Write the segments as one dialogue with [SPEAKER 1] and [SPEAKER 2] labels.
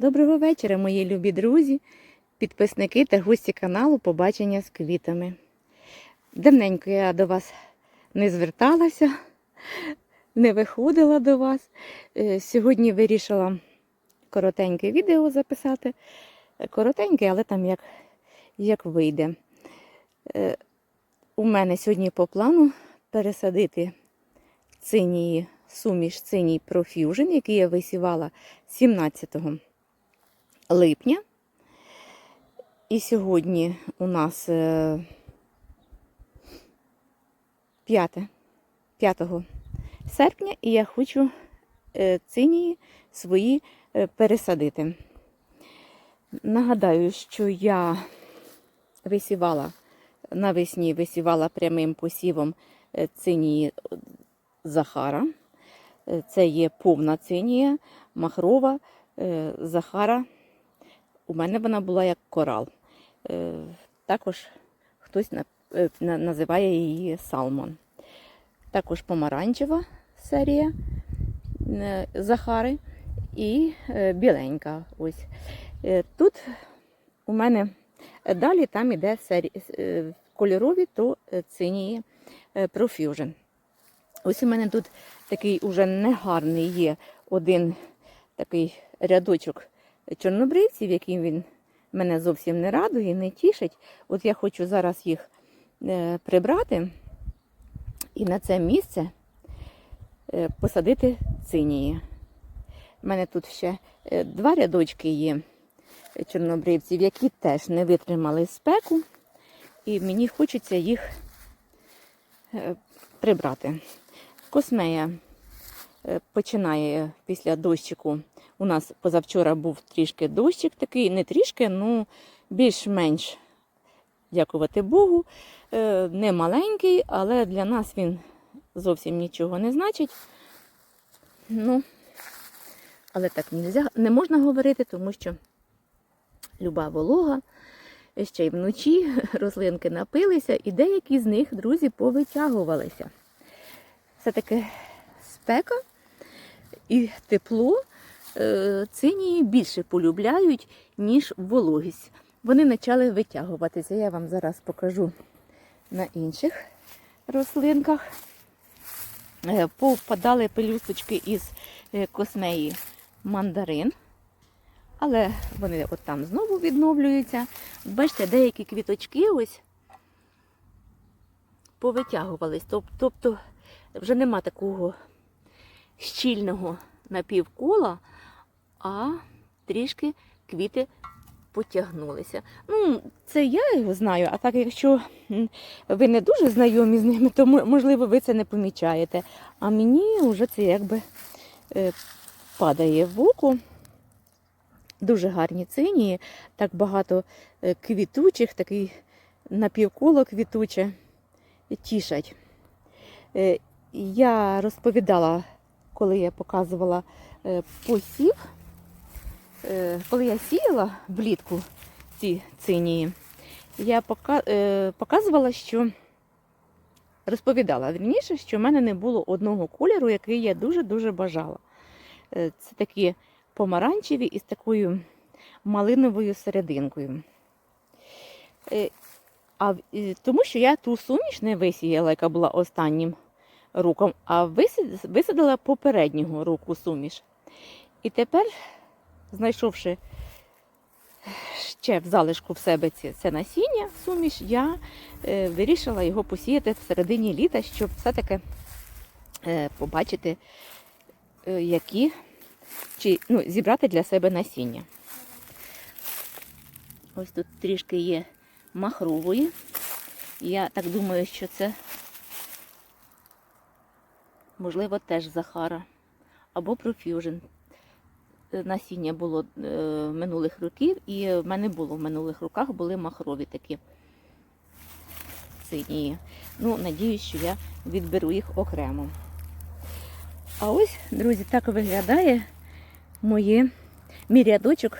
[SPEAKER 1] Доброго вечора, мої любі друзі, підписники та гості каналу Побачення з квітами. Давненько я до вас не зверталася, не виходила до вас. Е, Сьогодні вирішила коротеньке відео записати. Коротеньке, але там як, як вийде. Е, У мене сьогодні по плану пересадити цинії, суміш циній Profusion, який я висівала 17 липня. І сьогодні у нас е, 5, 5 серпня, і я хочу е, цинії свої е, пересадити. Нагадаю, що я висівала навесні висівала прямим посівом цинії Захара. Це є повна цинія, махрова Захара. У мене вона була як корал. Е, Також хтось е, на- називає її салмон. Також помаранчева серія е, Захари і біленька. Ось. Тут у мене далі там іде сері... кольорові, то цинії Profusion. Ось у мене тут такий уже негарний є один такий рядочок чорнобривців, який він мене зовсім не радує, не тішить. От я хочу зараз їх е, прибрати і на це місце е, посадити цинії. У мене тут ще е, два рядочки є чорнобривців, які теж не витримали спеку, і мені хочеться їх прибрати. Космея починає після дощику. У нас позавчора був трішки дощик, такий, не трішки, ну більш-менш, дякувати Богу. Е, Не маленький, але для нас він зовсім нічого не значить. Ну, але так нельзя, не можна говорити, тому що люба волога, ще й вночі рослинки напилися, і деякі з них, друзі, повитягувалися. Все-таки спека і тепло е, цинії більше полюбляють, ніж вологість. Вони почали витягуватися. Я вам зараз покажу на інших рослинках. Е, Повпадали пелюсточки із е, космеї мандарин. Але вони от там знову відновлюються. Бачите, деякі квіточки ось повитягувались. Тобто вже нема такого щільного напівкола, а трішки квіти потягнулися. Ну, це я його знаю, а так якщо ви не дуже знайомі з ними, то можливо ви це не помічаєте. А мені вже це якби е, падає в око. Дуже гарні цинії, так багато е, квітучих, такий напівколо квітуче тішать. Е, Я розповідала, коли я показувала е, посів, е, коли я сіяла влітку ці цинії, я е, показувала, що розповідала вірніше, що в мене не було одного кольору, який я дуже-дуже бажала. Це такі помаранчеві із такою малиновою серединкою. А, тому що я ту суміш не висіяла, яка була останнім роком, а висадила попереднього року суміш. І тепер, знайшовши ще в залишку в себе це насіння суміш, я е, вирішила його посіяти в середині літа, щоб все-таки е, побачити, е, які чи ну, зібрати для себе насіння. Ось тут трішки є махрової. Я так думаю, що це, можливо, теж Захара або. Е, Насіння було е, минулих років, і в мене було в минулих роках були махрові такі сині. Ну, надіюсь, що я відберу їх окремо. А ось, друзі, так виглядає моє мій рядочок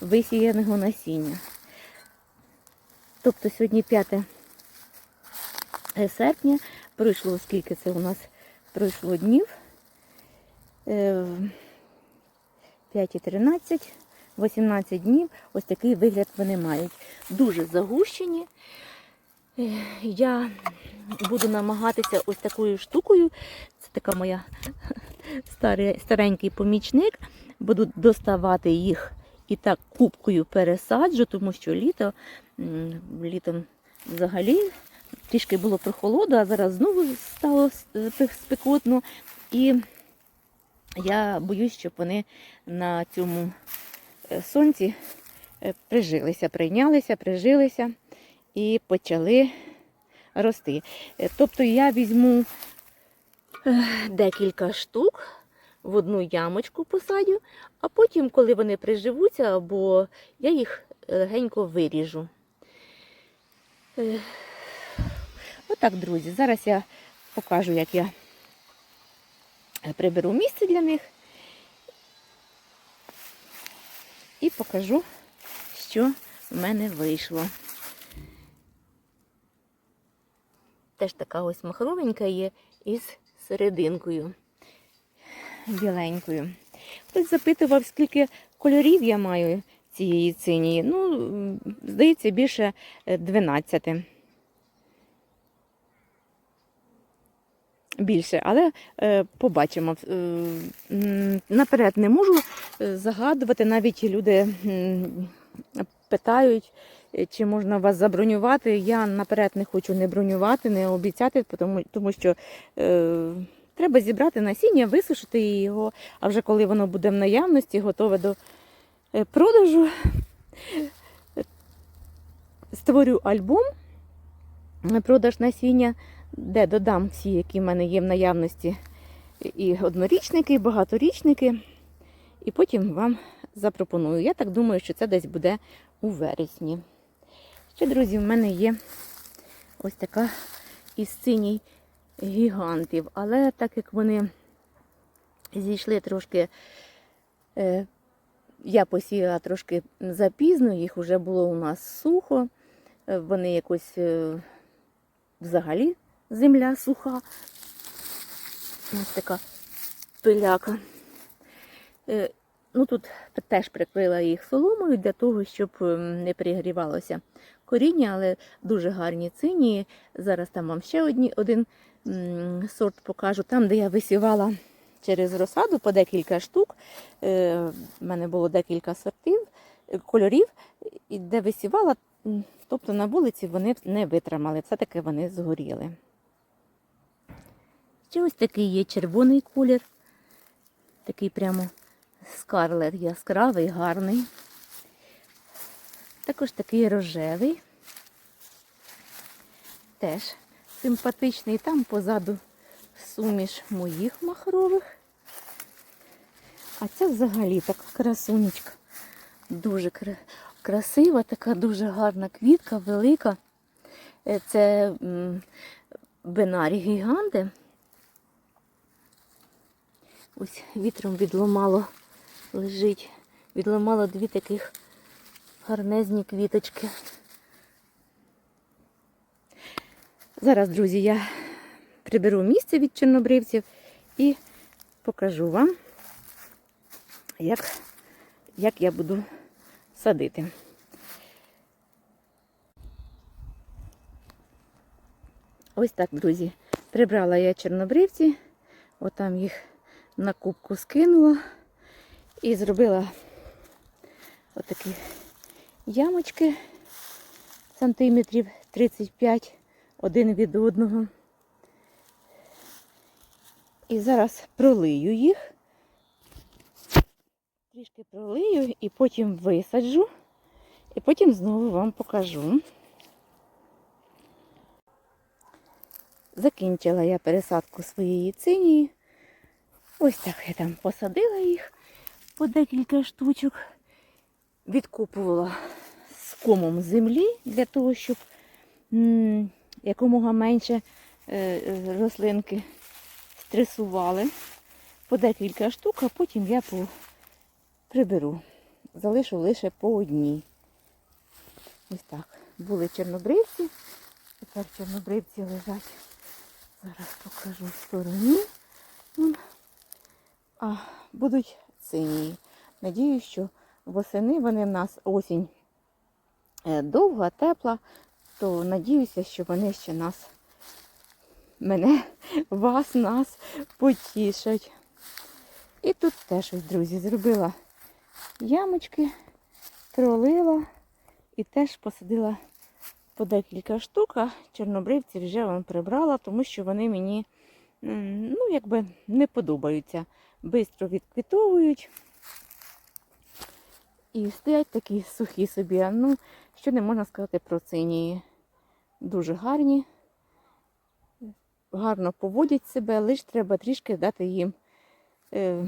[SPEAKER 1] висіяного насіння. Тобто сьогодні 5 серпня, пройшло скільки це у нас пройшло днів. Е, 5 і 13, 18 днів. Ось такий вигляд вони мають. Дуже загущені. Е, Я буду намагатися ось такою штукою. Це така моя старенький помічник. Буду доставати їх і так кубкою пересаджу, тому що літо літом взагалі трішки було прохолодно, а зараз знову стало спекотно. І я боюсь, щоб вони на цьому е, сонці е, прижилися, прийнялися, прижилися і почали рости. Е, Тобто я візьму е, декілька штук в одну ямочку посадю, а потім, коли вони приживуться, або я їх легенько виріжу. Отак, друзі, зараз я покажу, як я приберу місце для них і покажу, що в мене вийшло. Теж така ось махровенька є із серединкою біленькою. Хтось запитував, скільки кольорів я маю цієї цинії. Ну, здається, більше е, 12. Більше, але е, побачимо. Е, наперед не можу е, загадувати. Навіть люди питають, чи можна вас забронювати. Я наперед не хочу не бронювати, не обіцяти, тому, тому що треба зібрати насіння, висушити його, а вже коли воно буде в наявності, готове до продажу, створю альбом на продаж насіння, де додам всі, які в мене є в наявності, і однорічники, і багаторічники, і потім вам запропоную. Я так думаю, що це десь буде у вересні. Ще, друзі, в мене є ось така із синій гігантів. Але так як вони зійшли трошки, е, я посіяла трошки запізно, їх вже було у нас сухо, е, вони якось е, взагалі земля суха. Ось така пиляка. Е, Ну, тут теж прикрила їх соломою для того, щоб ем, не перегрівалося коріння, але дуже гарні цині. Зараз там вам ще одні, один сорт покажу. Там, де я висівала через розсаду по декілька штук. Е, в мене було декілька сортів, е, кольорів, і де висівала, тобто на вулиці вони не витримали, все-таки вони згоріли. Ще ось такий є червоний колір, такий прямо скарлет яскравий, гарний. Також такий рожевий. Теж симпатичний. Там позаду суміш моїх махрових. А це взагалі така красунечка. Дуже красива, така дуже гарна квітка, велика. Е, Це бинарі гіганти. Ось вітром відломало, лежить. Відломало дві таких гарнезні квіточки. Зараз, друзі, я приберу місце від чорнобривців і покажу вам, як, як я буду садити. Ось так, друзі. Прибрала я чорнобривці, отам їх на кубку скинула і зробила отакі ямочки сантиметрів 35 один від одного. І зараз пролию їх. Трішки пролию і потім висаджу, і потім знову вам покажу. Закінчила я пересадку своєї цинії. Ось так я там посадила їх по декілька штучок. Відкопувала з комом землі для того, щоб якомога менше е, рослинки стресували по декілька штук, а потім я приберу. Залишу лише по одній. Ось так. Були чорнобривці. Тепер чорнобривці лежать. Зараз покажу в стороні. А будуть сині. Надію, що восени вони в нас осінь е, довга, тепла, то надіюся, що вони ще нас, мене, вас, нас потішать. І тут теж, ось, друзі, зробила ямочки, пролила і теж посадила по декілька штук, а чорнобривці вже прибрала, тому що вони мені ну, якби не подобаються. Бистро відквітовують. І стоять такі сухі собі. Ну, що не можна сказати про цинії. Дуже гарні, гарно поводять себе, лише треба трішки дати їм е,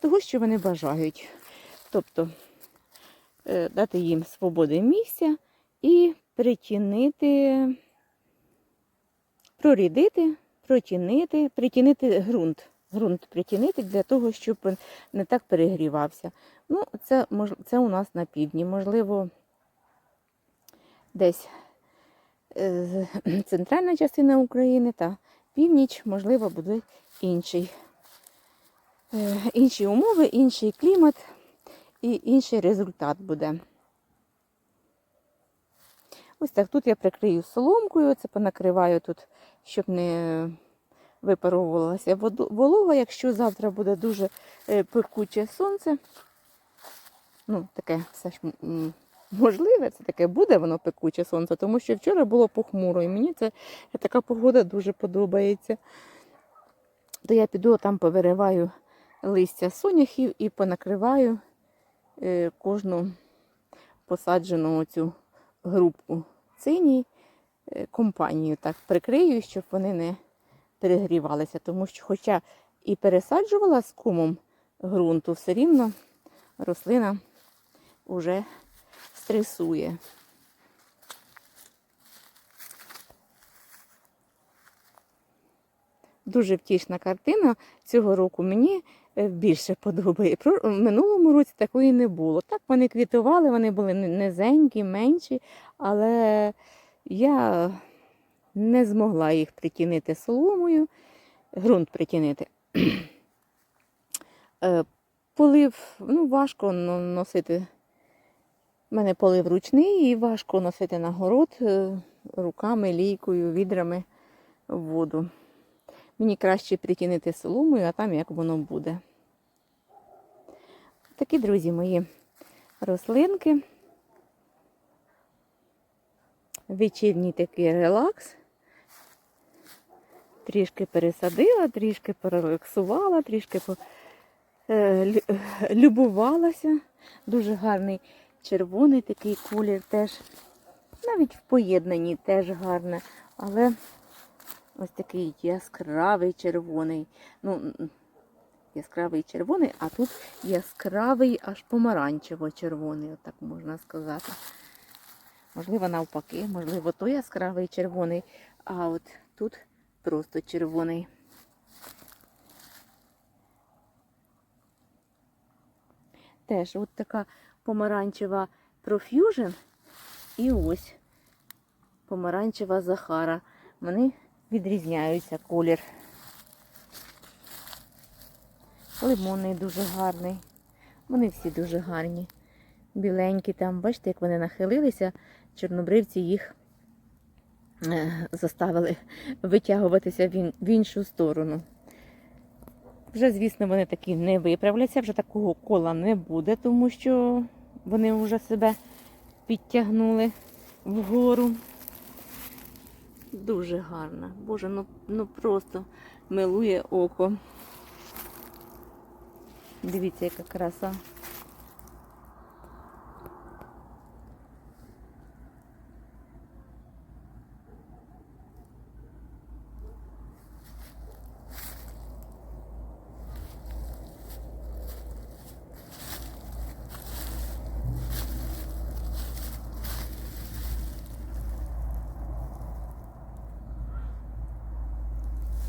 [SPEAKER 1] того, що вони бажають. Тобто е, дати їм свободи місця і притінити, прорідити, протінити, притінити ґрунт. Ґрунт притінити для того, щоб не так перегрівався. Ну, це, це у нас на півдні. Можливо, десь е, центральна частина України та північ, можливо, буде інший. е, Інші умови, інший клімат і інший результат буде. Ось так тут я прикрию соломкою, це понакриваю тут, щоб не випаровувалася волога. Якщо завтра буде дуже е, пекуче сонце, ну, таке все ж можливе, це таке буде воно пекуче сонце, тому що вчора було похмуро, і мені це така погода дуже подобається. То я піду там повириваю листя соняхів і понакриваю е, кожну посаджену цю групку циній е, компанію так прикрию, щоб вони не перегрівалися. Тому що, хоча і пересаджувала з кумом ґрунту, все рівно рослина вже стресує. Дуже втішна картина цього року мені е, більше подобає. Про минулому році такої не було. Так вони квітували, вони були низенькі, менші, але я не змогла їх притінити соломою, ґрунт притінити. Е, Полив, ну, важко носити. У мене полив ручний і важко носити на город е, руками, лійкою, відрами воду. Мені краще притінити соломою, а там як воно буде. Такі, друзі, мої рослинки. Вечірній такий релакс. Трішки пересадила, трішки порелаксувала, трішки по, е, е, любувалася. Дуже гарний червоний такий колір теж. Навіть в поєднанні теж гарне, але ось такий яскравий червоний. Ну, яскравий червоний, а тут яскравий аж помаранчево-червоний, отак можна сказати. Можливо, навпаки, можливо, то яскравий червоний, а от тут просто червоний. Теж от така помаранчева проф'южн і ось помаранчева Захара. Вони відрізняються колір. Лимонний дуже гарний. Вони всі дуже гарні. Біленькі там, бачите, як вони нахилилися, чорнобривці їх заставили витягуватися в іншу сторону. Вже, звісно, вони такі не виправляться, вже такого кола не буде, тому що вони вже себе підтягнули вгору. Дуже гарна. Боже, ну, ну просто милує око. Дивіться, яка краса.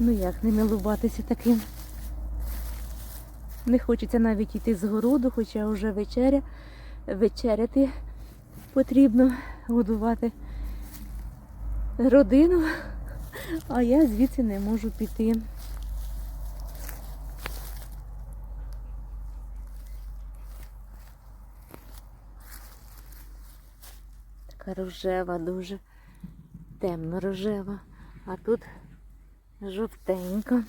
[SPEAKER 1] Ну як не милуватися таким. Не хочеться навіть йти з городу, хоча вже вечеря, вечеряти потрібно, годувати родину, а я звідси не можу піти. Така рожева, дуже темно рожева, а тут жовтенька.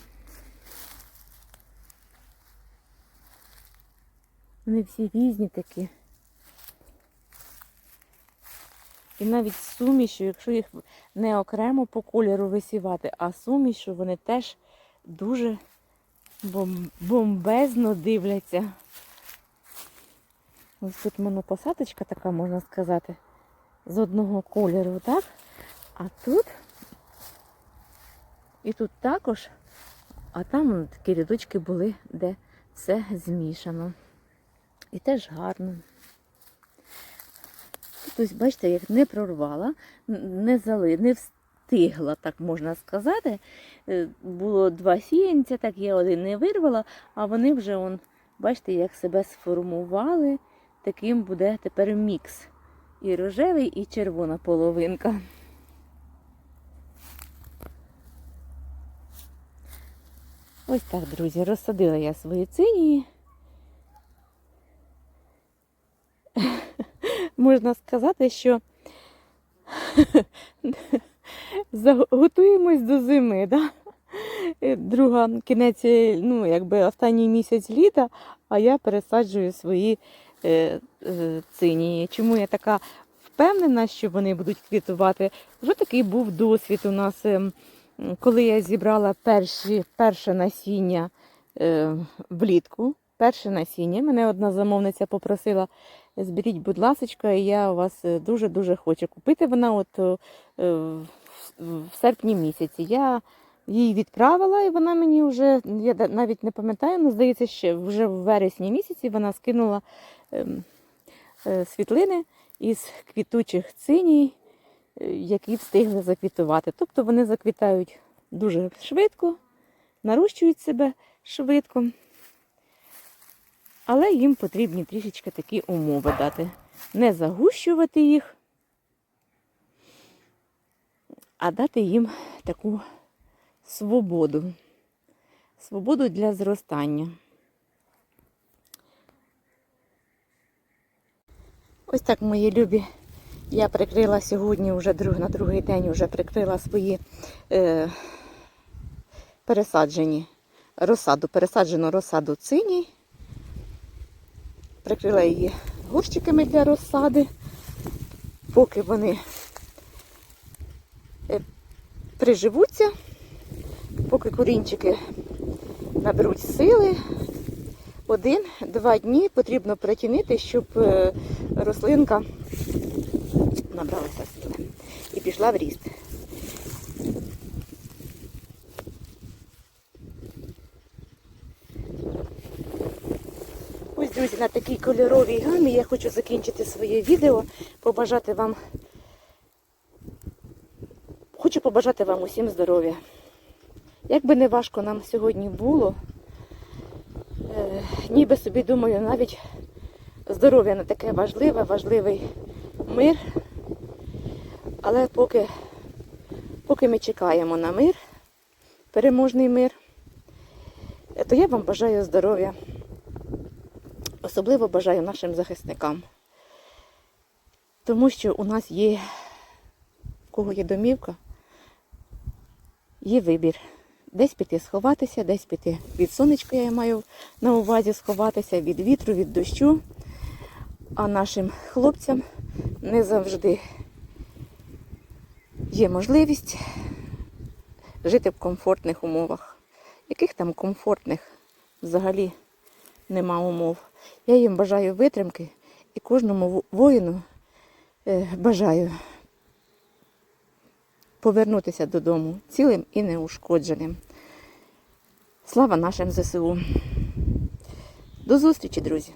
[SPEAKER 1] Вони всі різні такі. І навіть сумішю, якщо їх не окремо по кольору висівати, а сумішу, вони теж дуже бом- бомбезно дивляться. Ось тут монопосадочка така, можна сказати, з одного кольору, так? А тут і тут також, а там такі рядочки були, де все змішано. І теж гарно. Тут ось, бачите, як не прорвала, не зали, не встигла, так можна сказати. Е, Було два сіянця, так я один не вирвала, а вони вже, он, бачите, як себе сформували. Таким буде тепер мікс. І рожевий, і червона половинка. Ось так, друзі, розсадила я свої цинії. Можна сказати, що готуємось до зими, да? Друга кінець, ну, якби останній місяць літа, а я пересаджую свої е, е, цинії. Чому я така впевнена, що вони будуть квітувати? Вже такий був досвід у нас, е, коли я зібрала перші, перше насіння е, влітку. Перше насіння. Мене одна замовниця попросила, зберіть, будь ласочка, і я вас е, дуже-дуже хочу купити. Вона от е, в в серпні місяці. Я їй відправила, і вона мені вже, я навіть не пам'ятаю, але здається, ще вже в вересні місяці вона скинула ем, е, світлини із квітучих циній, е, які встигли заквітувати. Тобто вони заквітають дуже швидко, нарощують себе швидко. Але їм потрібні трішечки такі умови дати. Не загущувати їх, а дати їм таку свободу. Свободу для зростання. Ось так, мої любі. Я прикрила сьогодні вже на другий день вже прикрила свої е, пересаджені розсаду, пересаджену розсаду циній. Прикрила її горщиками для розсади, поки вони е, приживуться, поки корінчики наберуть сили. Один-два дні потрібно притінити, щоб е, рослинка набралася сили і пішла в ріст. Ось, друзі, на такій кольоровій гамі я хочу закінчити своє відео, побажати вам. Хочу побажати вам усім здоров'я. Як би не важко нам сьогодні було, е, ніби собі думаю, навіть здоров'я не таке важливе, важливий мир. Але поки, поки ми чекаємо на мир, переможний мир, е, то я вам бажаю здоров'я. Особливо бажаю нашим захисникам. Тому що у нас є, в кого є домівка, є вибір. Десь піти сховатися, десь піти від сонечка, я маю на увазі сховатися, від вітру, від дощу. А нашим хлопцям не завжди є можливість жити в комфортних умовах. Яких там комфортних взагалі нема умов. Я їм бажаю витримки і кожному воїну е, бажаю повернутися додому цілим і неушкодженим. Слава нашим ЗСУ. До зустрічі, друзі!